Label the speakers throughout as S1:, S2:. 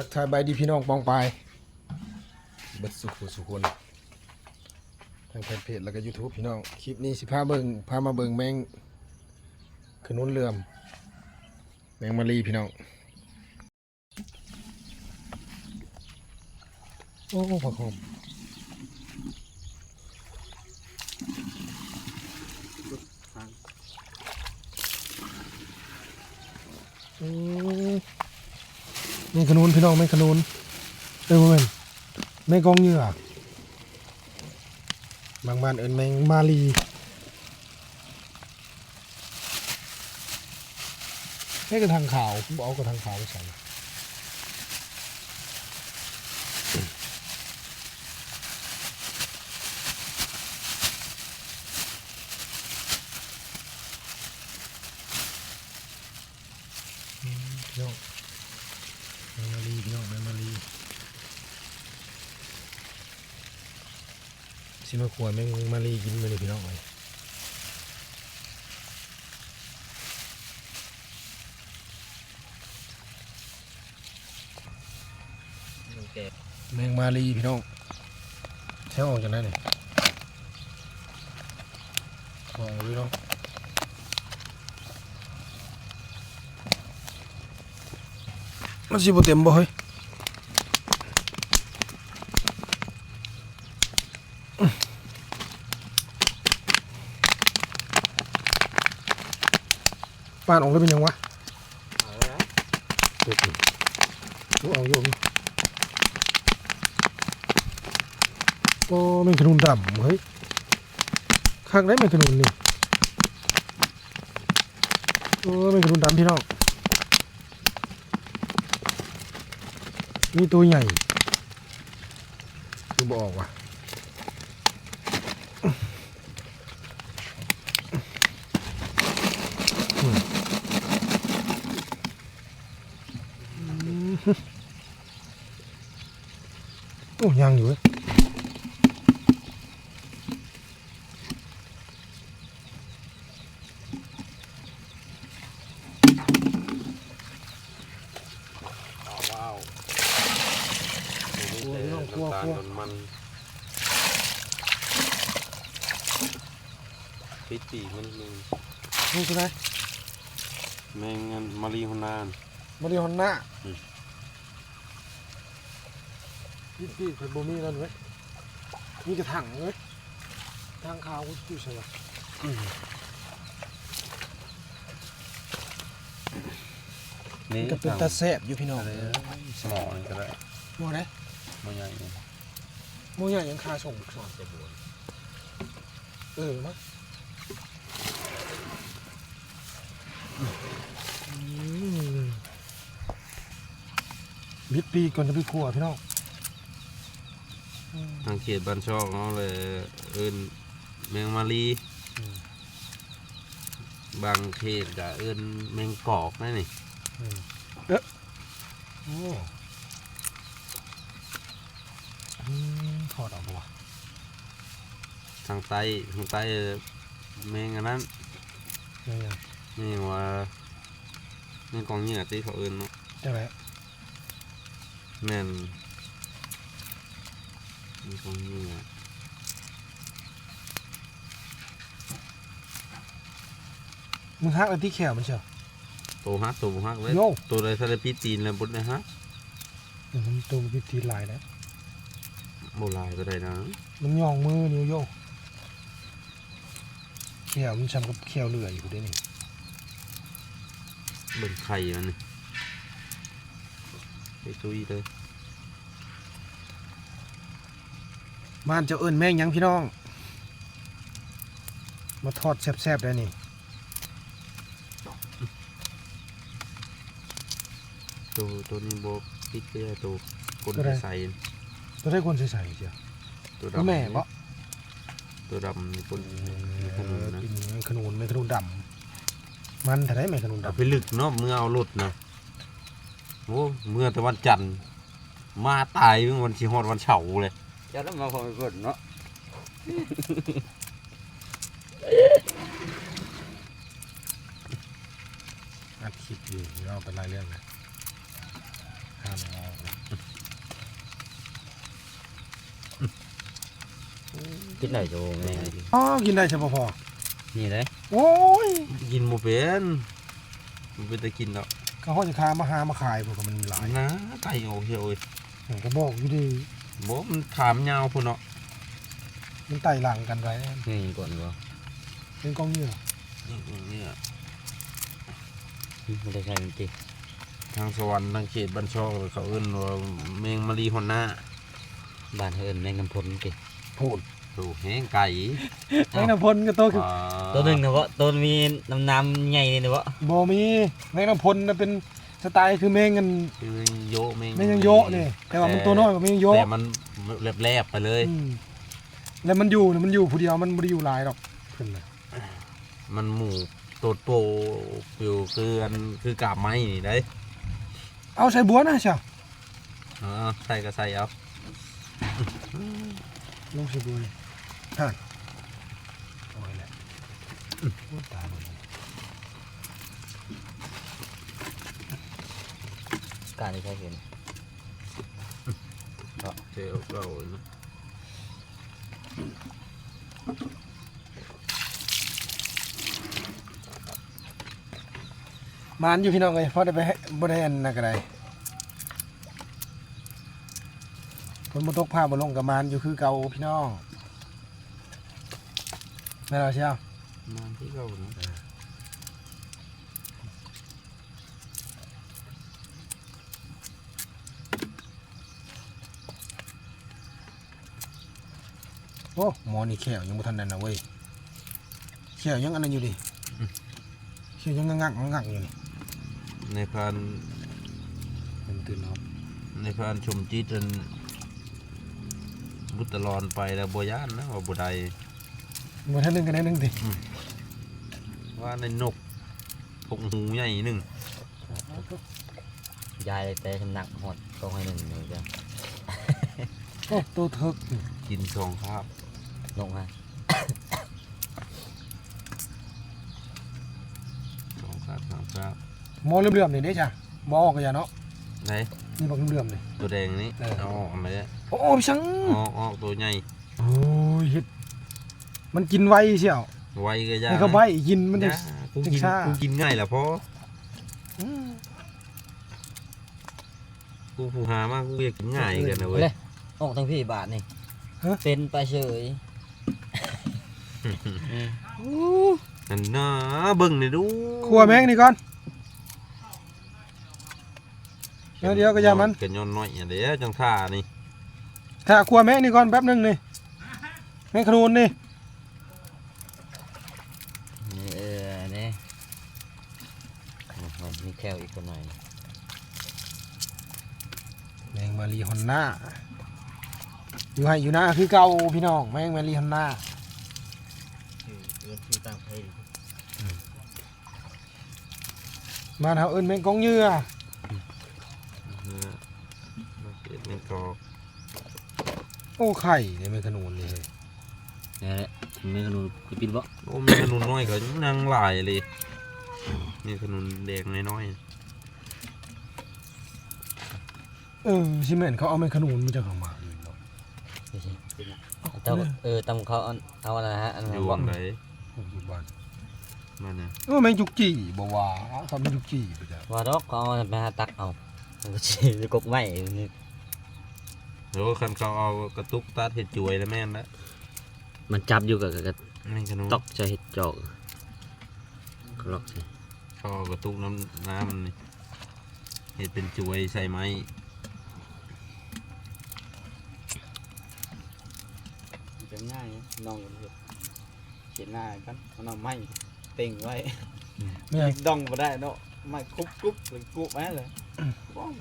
S1: ทักทายใบายดีพี่น้องปองปายเบิดสุขสุขคนทางแฟนเพจแล้วก็ YouTube พี่น้องคลิปนี้สิพาเบิงพามาเบิงแมงขนุนเลื่อม แมงมะลีพี่น้องโอ้ผักหอมอืมแมงขนุนพี่น้องแมงขนุนเอ้ยบ่แม่นแมงกองเหยื่อบางบ้านเอิ้นแมงมาลีแค่กระทางขาวผมเอากระทางขาวไปใส่พี่น้องแมงมาลีพี่น้องแมงมาลี สิมาขวดแมงมาลีกินไปเลยพี่น้องเลยแมงมาลีพี่น้องใช้ออกจากนั้นนี่ออกพี่น้องมันสิบ่เต็มบ่เฮ้ย ปานออกเลยเป็นยังวะเด็ดนี่เอาอยู่นี่โอ้แมงขนุนดำเฮ้ยข้างได้แมงขนุนนี่โอ้แมงขนุนดำพี่น้องมีตัวใหญ่ดูบออกว่ะอืมอืมโอ้ ยังอยู่เว้ย
S2: ว้าว
S1: กลัวพี่น้องกลัว
S2: น้ำตาล
S1: กลัว
S2: จนมันปิดปีกมันนึง
S1: นี่ใช่ไหม
S2: แมงอันมารีฮอนนาน
S1: มาริฮอนน่า
S2: อืม
S1: พี่พี่เคยบ่มีนั่นเว้ยมีกระถังเว้ยทางขาวกูอยู่ใช่ไหม
S2: นี่
S1: ก็เป็นตาแซบอยู่พี่น้อง
S2: อะไรสมอนี่ก็ได้
S1: โมได้
S2: มันใหญ่นี่
S1: โมใหญ่ยังคาส่งสอนไปบวนเออมั้งอืมบิดปีกก่อนจะไปขัวพี่น้องอืม
S2: ทางเขตบ้านช่องเขาเลยเอิ้นแมงมารี
S1: อืม
S2: บางเขตก็เอิ้นแมงกอกนั่นนี่
S1: อืมเอ๊ะโอ้อืมถอดออกปะวะ
S2: ทางใต้ทางใต้แมงอันนั้น
S1: ยังไง
S2: นี่ว่าแมงกองเหยื่อที่เขาเอิ้นเนาะ
S1: จะไร
S2: แม่นแมงกองเหยื่อ
S1: มึงฮักอะไรที่แขวมันเชียว
S2: โตฮักโตบ่ฮักเลย
S1: โย่
S2: ตัวใดทะเลปีตีนแล้วบดเลยฮะ
S1: เดี๋ยวมันตัวพิธีลายแล้ว
S2: โบลายไปได้นะ
S1: มันย่องมือนิ้วโยกแขวมันช้ำกับแขวเรืออยู่ด้วยนี่
S2: เบิ่งไข่มันนี่ไปซุยเลย
S1: บ้านเจ้าเอิญแม่งหยังพี่น้อง มาทอดแซ่บๆได้นี่
S2: ตัวตัวนี้โบปิดไปได้ตัวกลใส่
S1: ตัวได้คนใส่ๆเชียว
S2: ตัว
S1: ตัว
S2: ดำ
S1: แม่ปะ
S2: ตัวดำนี่กลขนุนนะ
S1: เป็นแมงขนุนแมงขนุนดำมันถ้าได้แมงขนุน
S2: เอา
S1: ดำ
S2: ไปลึกเนาะเมื่อเอารถนะโอ้เมื่อตะวันจันทร์มาตายเมื่อวันชีฮอดวันเฉาร์เลย
S3: จะต้องมาพอไปกดเนาะ
S1: อัดคลิปอยู่เราเป็นรายเรื่องนะหข้ามเอา
S3: คิดหน่อยโจแม่งดิ
S1: อ๋อกินได้ใช่ปะพอ
S3: นี่เลย
S1: โอ้ย
S2: กินโมเป็นมันเป็นแต่กินแล้ว
S1: ก็เขาจะคามาหามาขายพวกก็มันมีหลาย
S2: นะไก่โอเฮียโอ้ย
S1: ผมก็บอกอยู่ดี
S2: บ่มันขามยาวพุ่นเนาะ
S1: มันไต่หลังกันไป
S3: นี่ก่อนบ่
S1: เป็นกองเหยื่อ
S2: เนี่ย
S3: ไม่ได้ใช่มันติ
S2: ทางสวรรค์ทางเขตบัญชอกเขาเอิ้นว่าเมงมะลีฮอนหน้า
S3: บ้านเฮินแมงน้ำพลติ
S1: พูด
S2: ถูกแห้งไก่
S1: แมงน้ำพลก็โตคือ
S2: อ่า
S3: ตัวหนึ่งนะวะตัวมีน้ำน้ำใหญ่นี่นะวะ
S1: บ่มีแมงน้ำพลน่ะเป็น สไตล์คือแมงกัน
S2: คือโยะเมง
S1: แมงยังโยะนี่แต่ว่ามันตัวน้อยกว่าแมงยังโยะ
S2: แต่มันแลบๆไปเลย
S1: อืมแล้วมันอยู่เนี่ยมันอยู่ผู้เดียวมันไม่ได้อยู่หลายหรอกเพิ่นน่ะ
S2: มันหมูโตดโปอยู่คืออันคือกาบไม้นี่ได้
S1: เอาใส่บัวนะเชียว
S2: อ่าใส่ก็ใส่เอา
S1: ลงใส่บัวเลยฮะโอ้ยแหละโอ้ยตายหมดเลย
S3: การที่ใช้เห็น
S2: เจ้าเก่าเนาะ
S1: มานอยู่พี่น้องเลยเพราะได้ไปให้บ่ได้อันนักอะไรฝนมาตกผ้าบนลงกับมานอยู่คือเก่าพี่น้องแม่นเราเชียว
S2: มาที่เก่าเนาะ
S1: โอ้หมอนี่แขวยังบ่ทันนั่นนะเว้ยแขวยังอันนั้นอยู่ดิแขวยังงักงักงักอยู่นี่
S2: ในพาน
S1: มันตื่นนอน
S2: ในพานชมจิตอันบุตรลอนไปแล้วบ่ย่านนะว่าบ่ได้
S1: บ่ทันนึงกันได้นึงดิ
S2: ว่าในนกพกหูใหญ่หนึง
S3: ยายแต่ชำหนักหอดกองให้หนึ่งเลยจ้ะ
S1: โอ้ตัวเถิกนี่
S2: กินสองคาบ
S3: ลงฮะ
S2: สองคาบสามคาบ
S1: หมอเหลื่อมๆนี่เด้จ้ะบ่ออกก็อย่าเนาะ
S2: ไหน
S1: นี่บักเหลื่อมๆนี่
S2: ตัวแดงนี้
S1: เออ
S2: เอาออกมาเลย
S1: โอ้พี่ชัง
S2: ออกออกตัวใหญ่
S1: โอ้ยเฮ็ดมันกินไวเชียว
S2: ไวก็ยาก
S1: นี่เขาใบกินมันจะ
S2: ยากกูกิน
S1: จะช้า
S2: กูกินง่ายแหละพ่อ
S1: อืม
S2: กูผู้หามากกูอยากกินง่ายกันนะเว้ย
S3: เลยออกทั้งพี่บาทนี่เป็นไปเฉย
S2: นั่นนะเบิ่งนี่ดู
S1: ครัวแมงนี่ก่อนเดี๋ยวเดี๋ยวก็อย่ามัน
S2: กันย้อนน้อยอย่างเดียวจังท่านี่
S1: ถ้าครัวแมงนี่ก่อนแป๊บหนึงนี่แมงขนูนนี่
S3: นี่เออนี่มันมีแควอีกคนหน่อย
S1: แมงมารีฮอนน่าอยู่ให้อยู่หน้าคือเก่าพี่น้องแมงมารีฮอนน่า
S3: เงินที่ต่างประเทศ
S1: มาเฮาเอิ้นแมงกองเหยื่อ
S2: มาเก็บมันกอก
S1: โอ้ไข่เนี่ยแมงขนูนนี่
S3: นี่แหละมีขนมกุปิดบ่
S2: โอ้มีขนุนน้อยก็นั่งหลายเลยมีขนุนแดงน้อย
S1: เออสิแม่นเขาเอาแมงขนูนมาจากข้างมาอยู่เนาะ
S3: นี่สิเจ้าเออตำเขาเอาเอาอะไรฮะอัน
S2: ๆอ
S3: นั้น
S2: ยู่
S3: บ่
S2: ไหน
S1: อยู่บ้าน
S2: มาเนี่ย
S1: เออแมงจุกจี้บ่ว่าเขาแมงจุกจี้ไปจ้ะ
S3: ว่าดอกเขาเอาไปหาตักเอามันก็สิกกไม้นี่
S2: เดี๋ยวคันเขาเอากระตุกตัดเห็ดจวยแล้วแม่นแล้ว
S3: มันจับอยู่กับกับ
S2: นี่ขนุน
S3: ตอกจะเห็ดจอกกรอกใช่
S2: เขาเอากระตุกน้ำน้ำมันนี่เห็ดเป็นจวยใส่ไม้
S4: จะง่ายนะน้องเห็ดเขียนหน้ากันมันเอาไม้เต็งไว้
S1: แม่ง
S4: ดองมาได้เนาะไม้คุบคุบหรือกุบแม่เลยบ้อง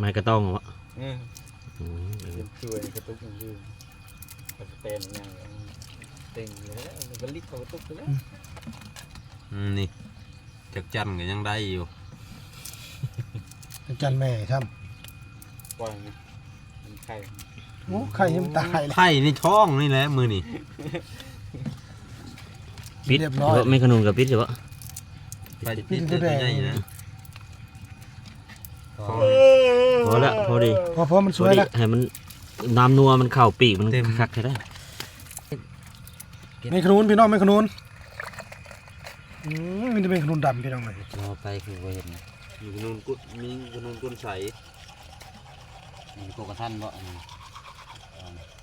S3: ไม้กระต้องวะ
S4: เออเป็นช่วยกระตุกอย่างยืนกระเตนอย่างเงี้ยเต็งเลยแล้วมันก็ลิกเข้ากระตุกไปแล้ว
S2: อืมนี่จักจันก็ยังได้อยู่
S1: จันแม่ครับ
S4: ปล่อยไงมันไข่
S1: โอ้ไข่ยังตายแล้ว
S2: ไข่ในท้องนี่แหละมือนี่
S3: ปิด
S1: เรียบร้อย
S3: ไม่ขนุนกับปิดใช่ปะ
S2: ไข่ปิดตัวใหญ่นะ
S3: อ๋อ
S2: ท้อง
S4: เออ
S3: พอละพอดี
S1: พอพอมันส
S3: พอ
S1: วย
S3: ดี
S1: แล้ว
S3: ให้มันน้ำนัวมันเข้าปีกมันคักใช่ได้
S1: ไม่ขนุนพี่น้องไม่ขนุนอืมมันจะเป็นขนุนดำพี่น้องเลย
S3: รอไปคือบ่เห็น
S2: มีขนุนกุดมีขนุนกุนใส
S3: มีโกกระทันบ่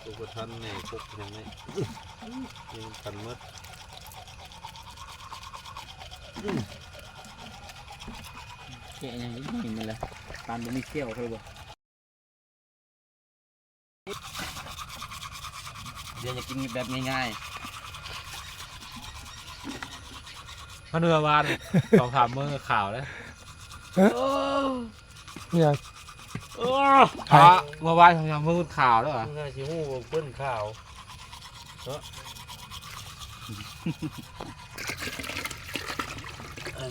S2: ตัวกระทันแน่พวกยังไงยังกันหมด
S4: แกะอย่างนี้มันเลยตามมันมีเขี้ยวเขาเลยบ่
S3: เดี๋ยวจะกินแบบง่าย
S5: มันเนื้อวานสองสามมือข่าวแล้ว
S1: เนี่ย
S5: พระเมื่อวานสองสามมือข่าวแล้วเหรอ
S2: ง่ายชิฮู้เปิ้นข้าว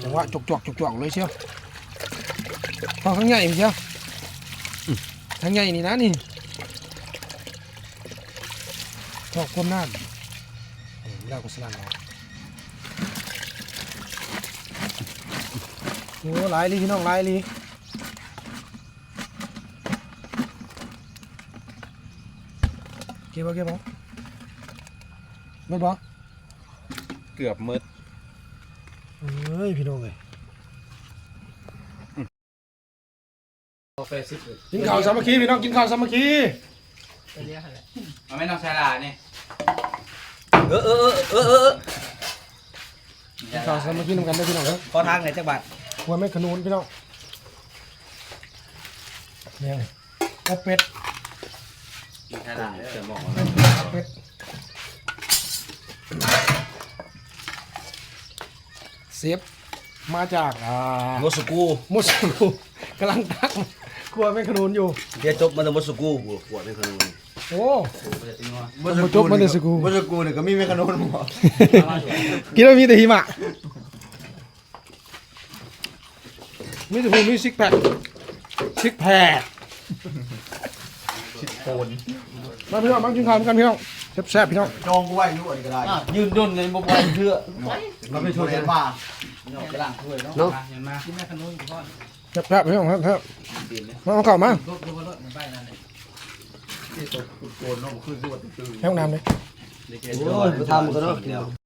S1: จังหวะจกจกจกจกเลยเชียวพอข้างใหญ่เชียวทางใหญ่นี่นะนี่ชอบก้มหน้าอืมแล้วก็สลันเอาโอ้หลายลีพี่น้องหลายลี ก็บบ่เก็บบ่เบิดบ่
S2: เกือบหมด
S1: เอ้ยพี่น้องเลยกินข้าวสามัคคีพี่น้องกินข้าวสามัคคี
S5: มันไม่ต้องใช้ลาเนี่ย
S3: ๆเออเออเออเออ
S1: กินข้าวสามัคคีนำกันได้อพี่น้องเด้อ
S3: พอทางไหนจักบาท
S1: หัวแม่ขนุนพี่น้องเนี่ยอบเป็ด
S2: ใช่ละจะมอง
S1: อบเป็ดเซฟมาจากอ่า
S3: โมสกู
S1: มุสลูกำลังตักครัวแม่ขนุนอยู่
S3: เดี๋ยวจบมันจะโมสกูบวกขวดในขนม
S1: โอ้มันบ่จบมันเดสกู
S3: โมสกูเนี่ยก็มีแม่ขนมหมด
S1: กินแล้วมีแต่หิมะมีแต่หูมีซิกแพคซิกแพคซิกโคน มาพี่น้องมากินข้าวกันพี่น้องแซ่บๆพี่น้อง
S3: จองกูไว้รู้อันก็ได้ยืนดุนเลยบ่ไหวเพื่อเราไม่ช่วยกันว่าเนาะกำลังช่วยเนาะ
S1: เนาะแซ่บๆพี่น้องครับครับมาเอาข้าวมาให้ห้องน้ำเลย
S3: โอ้ยทำกันเนาะ